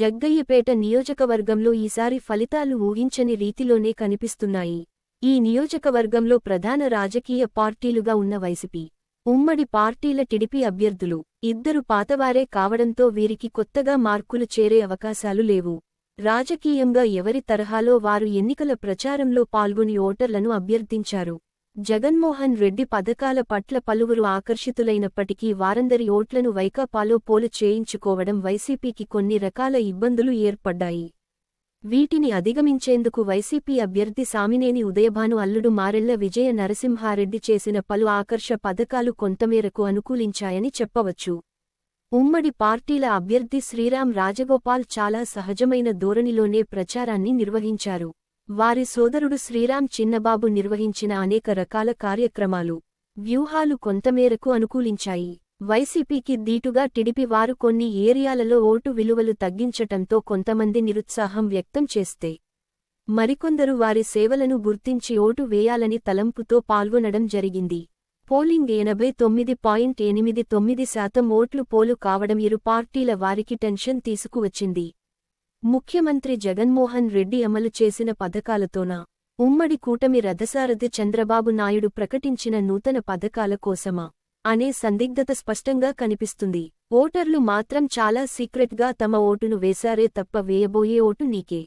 జగ్గయ్యపేట నియోజకవర్గంలో ఈసారి ఫలితాలు ఊహించని రీతిలోనే కనిపిస్తున్నాయి. ఈ నియోజకవర్గంలో ప్రధాన రాజకీయ పార్టీలుగా ఉన్న వైసీపీ ఉమ్మడి పార్టీల టిడిపి అభ్యర్థులు ఇద్దరు పాతవారే కావడంతో వీరికి కొత్తగా మార్కులు చేరే అవకాశాలు లేవు. రాజకీయంగా ఎవరి తరహాలో వారు ఎన్నికల ప్రచారంలో పాల్గొని ఓటర్లను అభ్యర్థించారు. జగన్మోహన్ రెడ్డి పథకాల పట్ల పలువురు ఆకర్షితులైనప్పటికీ వారందరి ఓట్లను వైకాపాలో పోలు చేయించుకోవడం వైసీపీకి కొన్ని రకాల ఇబ్బందులు ఏర్పడ్డాయి. వీటిని అధిగమించేందుకు వైసీపీ అభ్యర్థి సామినేని ఉదయభాను అల్లుడు మారెళ్ళ విజయ నరసింహారెడ్డి చేసిన పలు ఆకర్ష పథకాలు కొంతమేరకు అనుకూలించాయని చెప్పవచ్చు. ఉమ్మడి పార్టీల అభ్యర్థి శ్రీరామ్ రాజగోపాల్ చాలా సహజమైన ధోరణిలోనే ప్రచారాన్ని నిర్వహించారు. వారి సోదరుడు శ్రీరామ్ చిన్నబాబు నిర్వహించిన అనేక రకాల కార్యక్రమాలు వ్యూహాలు కొంతమేరకు అనుకూలించాయి. వైసీపీకి దీటుగా టిడిపి వారు కొన్ని ఏరియాలలో ఓటు విలువలు తగ్గించటంతో కొంతమంది నిరుత్సాహం వ్యక్తం చేస్తే మరికొందరు వారి సేవలను గుర్తించి ఓటు వేయాలని తలంపుతో పాల్గొనడం జరిగింది. పోలింగ్ ఎనభై తొమ్మిది పాయింట్ ఎనిమిది తొమ్మిది శాతం ఓట్లు పోలు కావడం ఇరు పార్టీల వారికి టెన్షన్ తీసుకువచ్చింది. ముఖ్యమంత్రి జగన్మోహన్ రెడ్డి అమలు చేసిన పథకాలతోనా? ఉమ్మడి కూటమి రథసారథి చంద్రబాబు నాయుడు ప్రకటించిన నూతన పథకాల కోసమా? అనే సందిగ్ధత స్పష్టంగా కనిపిస్తుంది. ఓటర్లు మాత్రం చాలా సీక్రెట్గా తమ ఓటును వేశారే తప్ప వేయబోయే ఓటు నీకే.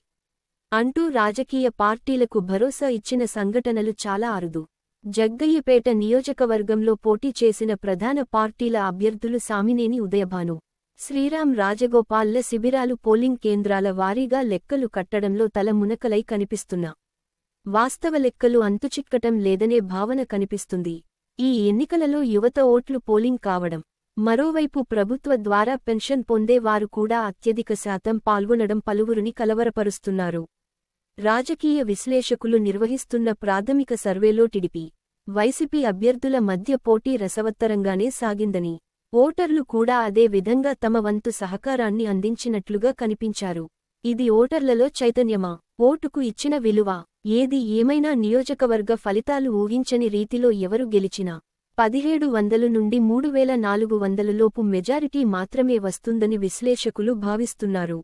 అంటూ రాజకీయ పార్టీలకు భరోసా ఇచ్చిన సంఘటనలు చాలా అరుదు. జగ్గయ్యపేట నియోజకవర్గంలో పోటీ చేసిన ప్రధాన పార్టీల అభ్యర్థులు సామినేని ఉదయభాను. శ్రీరామ్ రాజగోపాల్ల శిబిరాలు పోలింగ్ కేంద్రాల వారీగా లెక్కలు కట్టడంలో తల మునకలై కనిపిస్తున్నా. వాస్తవ లెక్కలు అంతుచిక్కటం లేదనే భావన కనిపిస్తుంది. ఈ ఎన్నికలలో యువత ఓట్లు పోలింగ్ కావడం మరోవైపు ప్రభుత్వ ద్వారా పెన్షన్ పొందేవారు కూడా అత్యధిక శాతం పాల్గొనడం పలువురిని కలవరపరుస్తున్నారు. రాజకీయ విశ్లేషకులు నిర్వహిస్తున్న ప్రాథమిక సర్వేలో టిడిపి వైసీపీ అభ్యర్థుల మధ్య పోటీ రసవత్తరంగానే సాగిందని ఓటర్లు కూడా అదే విధంగా తమ వంతు సహకారాన్ని అందించినట్లుగా కనిపించారు. ఇది ఓటర్లలో చైతన్యమా? ఓటుకు ఇచ్చిన విలువ? ఏది ఏమైనా నియోజకవర్గ ఫలితాలు ఊహించని రీతిలో ఎవరు గెలిచినా? పదిహేడు వందలు నుండి మూడు వేల నాలుగు వందలలోపు మెజారిటీ మాత్రమే వస్తుందని విశ్లేషకులు భావిస్తున్నారు.